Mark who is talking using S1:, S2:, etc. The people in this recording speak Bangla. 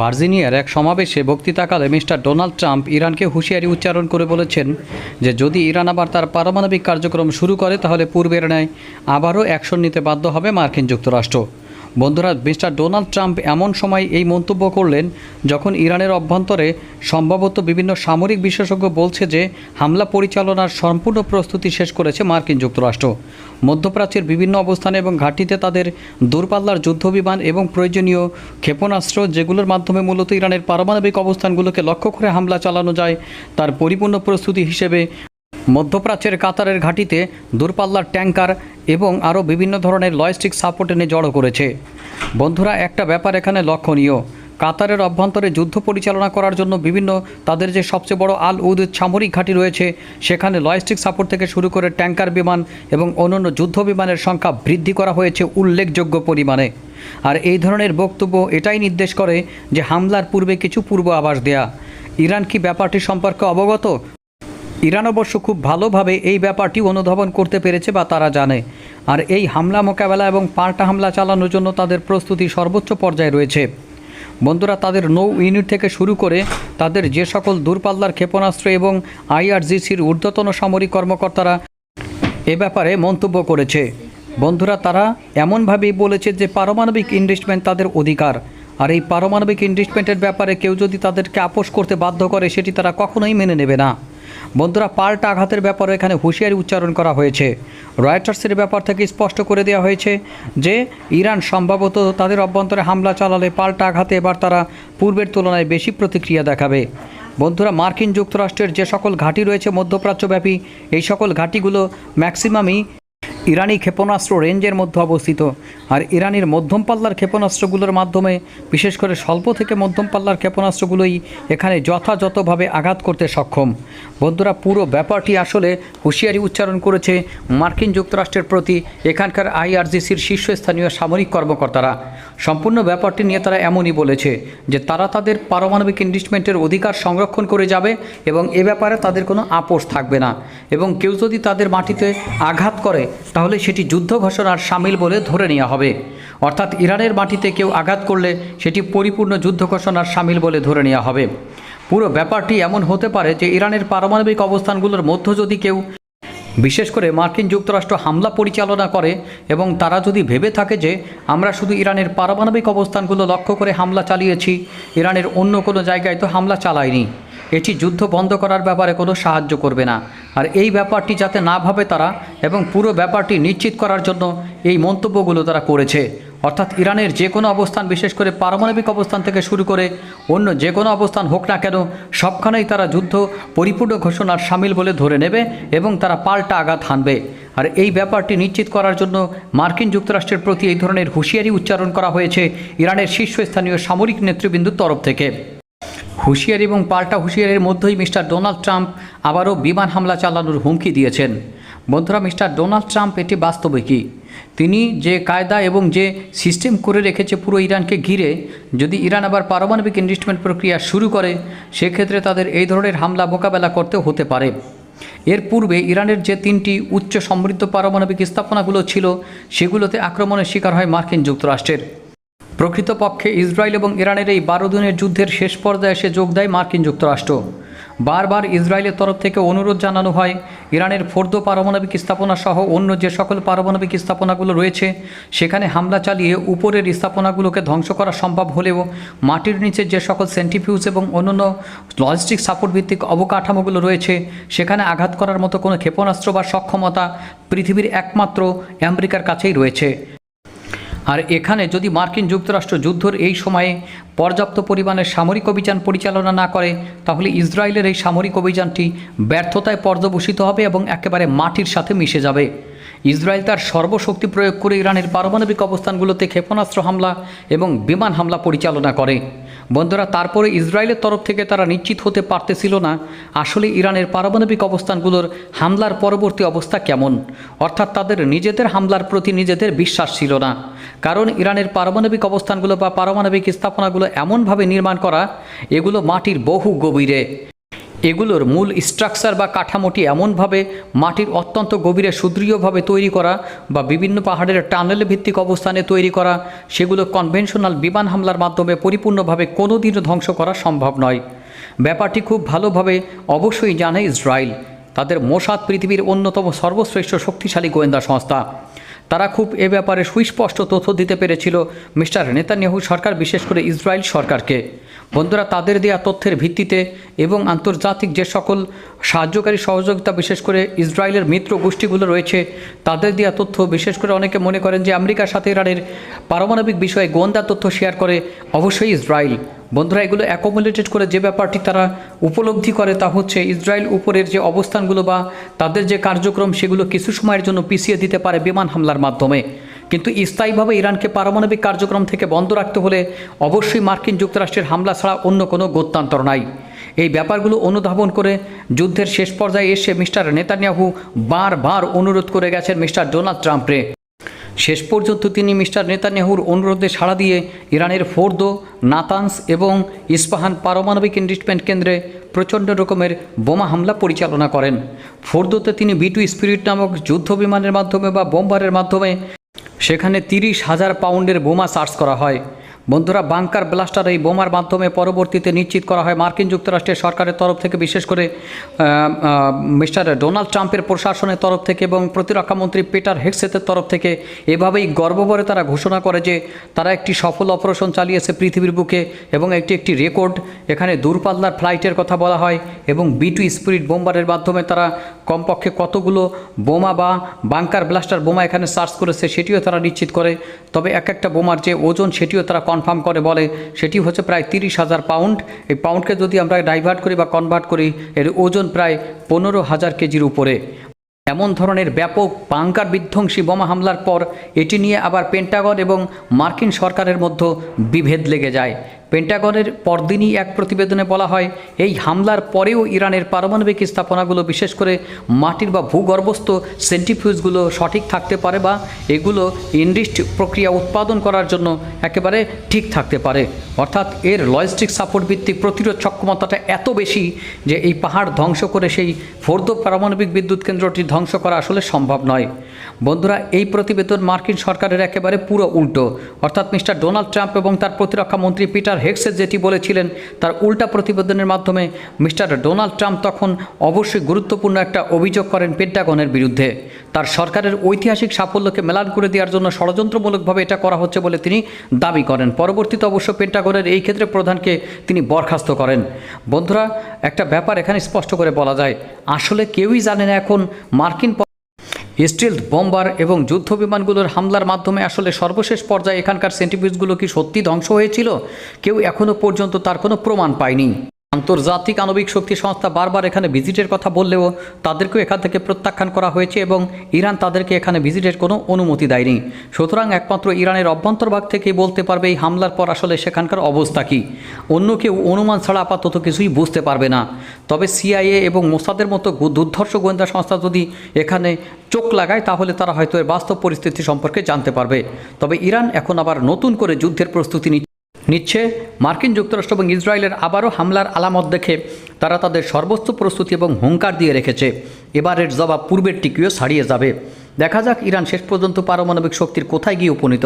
S1: ভার্জিনিয়ার এক সমাবেশে বক্তৃতাকালে মিস্টার ডোনাল্ড ট্রাম্প ইরানকে হুঁশিয়ারি উচ্চারণ করে বলেছেন যে যদি ইরান আবার তার পারমাণবিক কার্যক্রম শুরু করে তাহলে পূর্বের ন্যায় আবারও অ্যাকশন নিতে বাধ্য হবে মার্কিন যুক্তরাষ্ট্র। বন্ধুরা, মিস্টার ডোনাল্ড ট্রাম্প এমন সময় এই মন্তব্য করলেন যখন ইরানের অভ্যন্তরে সম্ভবত বিভিন্ন সামরিক বিশেষজ্ঞ বলছে যে হামলা পরিচালনার সম্পূর্ণ প্রস্তুতি শেষ করেছে মার্কিন যুক্তরাষ্ট্র। মধ্যপ্রাচ্যের বিভিন্ন অবস্থানে এবং ঘাঁটিতে তাদের দূরপাল্লার যুদ্ধবিমান এবং প্রয়োজনীয় ক্ষেপণাস্ত্র যেগুলোর মাধ্যমে মূলত ইরানের পারমাণবিক অবস্থানগুলোকে লক্ষ্য করে হামলা চালানো যায়, তার পরিপূর্ণ প্রস্তুতি হিসেবে মধ্যপ্রাচ্যের কাতারের ঘাঁটিতে দূরপাল্লার ট্যাঙ্কার এবং আরও বিভিন্ন ধরনের লজিস্টিক সাপোর্ট এনে জড়ো করেছে। বন্ধুরা, একটা ব্যাপার এখানে লক্ষণীয়। কাতারের অভ্যন্তরে যুদ্ধ পরিচালনা করার জন্য বিভিন্ন তাদের যে সবচেয়ে বড় আল উদ সামরিক ঘাঁটি রয়েছে, সেখানে লজিস্টিক সাপোর্ট থেকে শুরু করে ট্যাঙ্কার বিমান এবং অন্যান্য যুদ্ধ বিমানের সংখ্যা বৃদ্ধি করা হয়েছে উল্লেখযোগ্য পরিমাণে। আর এই ধরনের বক্তব্য এটাই নির্দেশ করে যে হামলার পূর্বে কিছু পূর্ব আভাস দেয়া। ইরান কি ব্যাপারটি সম্পর্কে অবগত? ইরান অবশ্য খুব ভালোভাবে এই ব্যাপারটি অনুধাবন করতে পেরেছে বা তারা জানে। আর এই হামলা মোকাবেলা এবং পাল্টা হামলা চালানোর জন্য তাদের প্রস্তুতি সর্বোচ্চ পর্যায়ে রয়েছে। বন্ধুরা, তাদের নৌ ইউনিট থেকে শুরু করে তাদের যে সকল দূরপাল্লার ক্ষেপণাস্ত্র এবং আইআরজিসির ঊর্ধ্বতন সামরিক কর্মকর্তারা এ ব্যাপারে মন্তব্য করেছে। বন্ধুরা, তারা এমনভাবেই বলেছে যে পারমাণবিক ইনভেস্টমেন্ট তাদের অধিকার। আর এই পারমাণবিক ইনভেস্টমেন্টের ব্যাপারে কেউ যদি তাদেরকে আপোষ করতে বাধ্য করে, সেটি তারা কখনোই মেনে নেবে না। বন্ধুরা পাল্টা আঘাতের ব্যাপারে এখানে হুঁশিয়ারি উচ্চারণ করা হয়েছে। রয়টার্সের ব্যাপার থেকে স্পষ্ট করে দেওয়া হয়েছে যে, ইরান সম্ভবত তাদের অভ্যন্তরে হামলা চালালে পাল্টা আঘাতে এবার তারা পূর্বের তুলনায় বেশি প্রতিক্রিয়া দেখাবে। বন্ধুরা, মার্কিন যুক্তরাষ্ট্রের যে সকল ঘাঁটি রয়েছে মধ্যপ্রাচ্যব্যাপী, এই সকল ঘাঁটিগুলো ম্যাক্সিমামই ইরানি ক্ষেপণাস্ত্র রেঞ্জের মধ্যে অবস্থিত। আর ইরানের মধ্যম পাল্লার ক্ষেপণাস্ত্রগুলোর মাধ্যমে, বিশেষ করে স্বল্প থেকে মধ্যম পাল্লার ক্ষেপণাস্ত্রগুলোই এখানে যথাযথভাবে আঘাত করতে সক্ষম। বন্ধুরা, পুরো ব্যাপারটি আসলে হুঁশিয়ারি উচ্চারণ করেছে মার্কিন যুক্তরাষ্ট্রের প্রতি এখানকার আইআরজিসির শীর্ষস্থানীয় সামরিক কর্মকর্তারা। সম্পূর্ণ ব্যাপারটি নিয়ে তারা এমনই বলেছে যে, তারা তাদের পারমাণবিক ইনভেস্টমেন্টের অধিকার সংরক্ষণ করে যাবে এবং এ ব্যাপারে তাদের কোনো আপোষ থাকবে না। এবং কেউ যদি তাদের মাটিতে আঘাত করে তাহলে সেটি যুদ্ধ ঘোষণার সামিল বলে ধরে নেওয়া হবে। অর্থাৎ ইরানের মাটিতে কেউ আঘাত করলে সেটি পরিপূর্ণ যুদ্ধ ঘোষণার সামিল বলে ধরে নেওয়া হবে। পুরো ব্যাপারটি এমন হতে পারে যে ইরানের পারমাণবিক অবস্থানগুলোর মধ্য যদি কেউ বিশেষ করে মার্কিন যুক্তরাষ্ট্র হামলা পরিচালনা করে এবং তারা যদি ভেবে থাকে যে আমরা শুধু ইরানের পারমাণবিক অবস্থানগুলো লক্ষ্য করে হামলা চালিয়েছি, ইরানের অন্য কোনো জায়গায় তো হামলা চালায়নি। এটি যুদ্ধ বন্ধ করার ব্যাপারে কোনো সাহায্য করবে না। আর এই ব্যাপারটি যাতে না ভাবে তারা এবং পুরো ব্যাপারটি নিশ্চিত করার জন্য এই মন্তব্যগুলো তারা করেছে। অর্থাৎ ইরানের যে কোনো অবস্থান, বিশেষ করে পারমাণবিক অবস্থান থেকে শুরু করে অন্য যে কোনো অবস্থান হোক না কেন, সবখানেই তারা যুদ্ধ পরিপূর্ণ ঘোষণার সামিল বলে ধরে নেবে এবং তারা পাল্টা আঘাত হানবে। আর এই ব্যাপারটি নিশ্চিত করার জন্য মার্কিন যুক্তরাষ্ট্রের প্রতি এই ধরনের হুঁশিয়ারি উচ্চারণ করা হয়েছে ইরানের শীর্ষস্থানীয় সামরিক নেতৃবৃন্দুর তরফ থেকে। হুঁশিয়ারি এবং পাল্টা হুঁশিয়ারির মধ্যেই মিস্টার ডোনাল্ড ট্রাম্প আবারও বিমান হামলা চালানোর হুমকি দিয়েছেন। বন্ধুরা, মিস্টার ডোনাল্ড ট্রাম্প এটি বাস্তবিকই। তিনি যে কায়দা এবং যে সিস্টেম করে রেখেছে পুরো ইরানকে ঘিরে, যদি ইরান আবার পারমাণবিক ইনভেস্টমেন্ট প্রক্রিয়া শুরু করে, সেক্ষেত্রে তাদের এই ধরনের হামলা মোকাবেলা করতে হতে পারে। এর পূর্বে ইরানের যে তিনটি উচ্চ সমৃদ্ধ পারমাণবিক স্থাপনাগুলো ছিল, সেগুলোতে আক্রমণের শিকার হয় মার্কিন যুক্তরাষ্ট্রের। প্রকৃতপক্ষে ইসরায়েল এবং ইরানের এই বারো দিনের যুদ্ধের শেষ পর্যায়ে এসে যোগ দেয় মার্কিন যুক্তরাষ্ট্র। বারবার ইসরায়েলের তরফ থেকে অনুরোধ জানানো হয়, ইরানের ফোর্দ পারমাণবিক স্থাপনা সহ অন্য যে সকল পারমাণবিক স্থাপনাগুলো রয়েছে, সেখানে হামলা চালিয়ে উপরের স্থাপনাগুলোকে ধ্বংস করা সম্ভব হলেও মাটির নিচে যে সকল সেন্টিফিউজ এবং অন্যান্য লজিস্টিক সাপোর্ট ভিত্তিক অবকাঠামোগুলো রয়েছে, সেখানে আঘাত করার মতো কোনো ক্ষেপণাস্ত্র বা সক্ষমতা পৃথিবীর একমাত্র আমেরিকার কাছেই রয়েছে। আর এখানে যদি মার্কিন যুক্তরাষ্ট্র যুদ্ধর এই সময়ে পর্যাপ্ত পরিমাণে সামরিক অভিযান পরিচালনা না করে, তাহলে ইসরায়েলের এই সামরিক অভিযানটি ব্যর্থতায় পর্যবসিত হবে এবং একেবারে মাটির সাথে মিশে যাবে। ইসরায়েল তার সর্বশক্তি প্রয়োগ করে ইরানের পারমাণবিক অবস্থানগুলোতে ক্ষেপণাস্ত্র হামলা এবং বিমান হামলা পরিচালনা করে। বন্ধুরা, তারপরে ইসরায়েলের তরফ থেকে তারা নিশ্চিত হতে পারতেছিল না আসলে ইরানের পারমাণবিক অবস্থানগুলোর হামলার পরবর্তী অবস্থা কেমন। অর্থাৎ তাদের নিজেদের হামলার প্রতি নিজেদের বিশ্বাস ছিল না। কারণ ইরানের পারমাণবিক অবস্থানগুলো বা পারমাণবিক স্থাপনাগুলো এমনভাবে নির্মাণ করা, এগুলো মাটির বহু গভীরে। এগুলোর মূল স্ট্রাকচার বা কাঠামোটি এমনভাবে মাটির অত্যন্ত গভীরে সুদৃঢ়ভাবে তৈরি করা বা বিভিন্ন পাহাড়ের টানেল ভিত্তিক অবস্থানে তৈরি করা, সেগুলো কনভেনশনাল বিমান হামলার মাধ্যমে পরিপূর্ণভাবে কোনো দিনও ধ্বংস করা সম্ভব নয়। ব্যাপারটি খুব ভালোভাবে অবশ্যই জানে ইসরায়েল, তাদের মোসাদ পৃথিবীর অন্যতম সর্বশ্রেষ্ঠ শক্তিশালী গোয়েন্দা সংস্থা। তারা খুব এ ব্যাপারে সুস্পষ্ট তথ্য দিতে পেরেছিল মিস্টার নেতানিয়াহু সরকার, বিশেষ করে ইসরায়েল সরকারকে। বন্ধুরা, তাদের দেওয়া তথ্যের ভিত্তিতে এবং আন্তর্জাতিক যে সকল সাহায্যকারী সহযোগিতা, বিশেষ করে ইসরায়েলের মিত্র গোষ্ঠীগুলো রয়েছে, তাদের দেওয়া তথ্য, বিশেষ করে অনেকে মনে করেন যে আমেরিকার সাথে ইরানের পারমাণবিক বিষয়ে গোয়েন্দা তথ্য শেয়ার করে, অবশ্যই ইসরায়েল। বন্ধুরা, এগুলো অ্যাকোমোলেটেড করে যে ব্যাপারটি তারা উপলব্ধি করে তা হচ্ছে ইসরায়েল উপরের যে অবস্থানগুলো বা তাদের যে কার্যক্রম, সেগুলো কিছু সময়ের জন্য পিছিয়ে দিতে পারে বিমান হামলার মাধ্যমে। কিন্তু স্থায়ীভাবে ইরানকে পারমাণবিক কার্যক্রম থেকে বন্ধ রাখতে হলে অবশ্যই মার্কিন যুক্তরাষ্ট্রের হামলা ছাড়া অন্য কোনো গত্যান্তর নাই। এই ব্যাপারগুলো অনুধাবন করে যুদ্ধের শেষ পর্যায়ে এসে মিস্টার নেতানিয়াহু বারবার অনুরোধ করে গেছেন মিস্টার ডোনাল্ড ট্রাম্পরে। শেষ পর্যন্ত তিনি মিস্টার নেতানিয়াহুর অনুরোধে সাড়া দিয়ে ইরানের ফোর্দো নাতানস এবং ইস্পাহান পারমাণবিক ইনভেস্টমেন্ট কেন্দ্রে প্রচণ্ড রকমের বোমা হামলা পরিচালনা করেন। ফোর্দোতে তিনি বিটু স্পিরিট নামক যুদ্ধ বিমানের মাধ্যমে বা বোমবারের মাধ্যমে সেখানে তিরিশ হাজার পাউন্ডের বোমা সার্চ করা হয়। বন্ধুরা, বাংকার ব্লাস্টার এই বোমার মাধ্যমে পরবর্তীতে নিশ্চিত করা হয় মার্কিন যুক্তরাষ্ট্রের সরকারের তরফ থেকে, বিশেষ করে মিস্টার ডোনাল্ড ট্রাম্পের প্রশাসনের তরফ থেকে এবং প্রতিরক্ষামন্ত্রী পিটার হেক্সেতের তরফ থেকে। এভাবেই গর্বভরে তারা ঘোষণা করে যে, তারা একটি সফল অপারেশন চালিয়েছে পৃথিবীর বুকে এবং একটি একটি রেকর্ড। এখানে দূরপাল্লার ফ্লাইটের কথা বলা হয় এবং বি টু স্পিরিট বোম্বারের মাধ্যমে তারা কমপক্ষে কতগুলো বোমা বা বাংকার ব্লাস্টার বোমা এখানে সার্চ করেছে সেটিও তারা নিশ্চিত করে। তবে এক একটা বোমার যে ওজন, সেটিও তারা কনফার্ম করে বলে, সেটি হচ্ছে প্রায় তিরিশ হাজার পাউন্ড এই পাউন্ডকে যদি আমরা ডাইভার্ট করি বা কনভার্ট করি, এর ওজন প্রায় পনেরো হাজার কেজির উপরে। এমন ধরনের ব্যাপক বাংকার বিধ্বংসী বোমা হামলার পর, এটি নিয়ে আবার পেন্টাগন এবং মার্কিন সরকারের মধ্যে বিভেদ লেগে যায়। পেন্টাগনের পরদিনই এক প্রতিবেদনে বলা হয়, এই হামলার পরেও ইরানের পারমাণবিক স্থাপনাগুলো, বিশেষ করে মাটির বা ভূগর্ভস্থ সেন্টিফিউজগুলো সঠিক থাকতে পারে বা এগুলো ইন্ডিস্ট প্রক্রিয়া উৎপাদন করার জন্য একেবারে ঠিক থাকতে পারে। অর্থাৎ এর লজিস্টিক সাপোর্ট ভিত্তিক প্রতিরোধ সক্ষমতাটা এত বেশি যে এই পাহাড় ধ্বংস করে সেই ফোর্দ পারমাণবিক বিদ্যুৎ কেন্দ্রটি ধ্বংস করা আসলে সম্ভব নয়। বন্ধুরা, এই প্রতিবেদন মার্কিন সরকারের একেবারে পুরো উল্টো। অর্থাৎ মিস্টার ডোনাল্ড ট্রাম্প এবং তার প্রতিরক্ষা মন্ত্রী পিটার হেক্সের যেটি বলেছিলেন, তার উল্টা প্রতিবেদনের মাধ্যমে মিস্টার ডোনাল্ড ট্রাম্প তখন অবশ্যই গুরুত্বপূর্ণ একটা অভিযোগ করেন পেন্টাগনের বিরুদ্ধে। তার সরকারের ঐতিহাসিক সাফল্যকে মেলান করে দেওয়ার জন্য ষড়যন্ত্রমূলকভাবে এটা করা হচ্ছে বলে তিনি দাবি করেন। পরবর্তীতে অবশ্য পেন্টাগনের এই ক্ষেত্রে প্রধানকে তিনি বরখাস্ত করেন। বন্ধুরা, একটা ব্যাপার এখানে স্পষ্ট করে বলা যায়। আসলে কেউই জানে না এখন মার্কিন স্টিল বোম্বার এবং যুদ্ধ বিমানগুলোর হামলার মাধ্যমে আসলে সর্বশেষ পর্যায়ে এখানকার সেন্টিপিউজগুলো কি সত্যি ধ্বংস হয়েছিল? কেউ এখনও পর্যন্ত তার কোনো প্রমাণ পায়নি। আন্তর্জাতিক আণবিক শক্তি সংস্থা বারবার এখানে ভিজিটের কথা বললেও তাদেরকেও এখান থেকে প্রত্যাখ্যান করা হয়েছে এবং ইরান তাদেরকে এখানে ভিজিটের কোনো অনুমতি দেয়নি। সুতরাং একমাত্র ইরানের অভ্যন্তরভাগ থেকেই বলতে পারবে এই হামলার পর আসলে সেখানকার অবস্থা কী। অন্য কেউ অনুমান ছাড়া আপাতত কিছুই বুঝতে পারবে না। তবে সিআইএ এবং মোসাদের মতো দুর্ধর্ষ গোয়েন্দা সংস্থা যদি এখানে চোখ লাগায়, তাহলে তারা হয়তো এর বাস্তব পরিস্থিতি সম্পর্কে জানতে পারবে। তবে ইরান এখন আবার নতুন করে যুদ্ধের প্রস্তুতি নিচ্ছে। নিচ্ছে মার্কিন যুক্তরাষ্ট্র এবং ইসরায়েলের আবারও হামলার আলামত দেখে তারা তাদের সর্বোচ্চ প্রস্তুতি এবং হুঙ্কার দিয়ে রেখেছে এবারের জবাব পূর্বের টিকিও ছাড়িয়ে যাবে দেখা যাক ইরান শেষ পর্যন্ত পারমাণবিক শক্তির কোথায় গিয়ে উপনীত।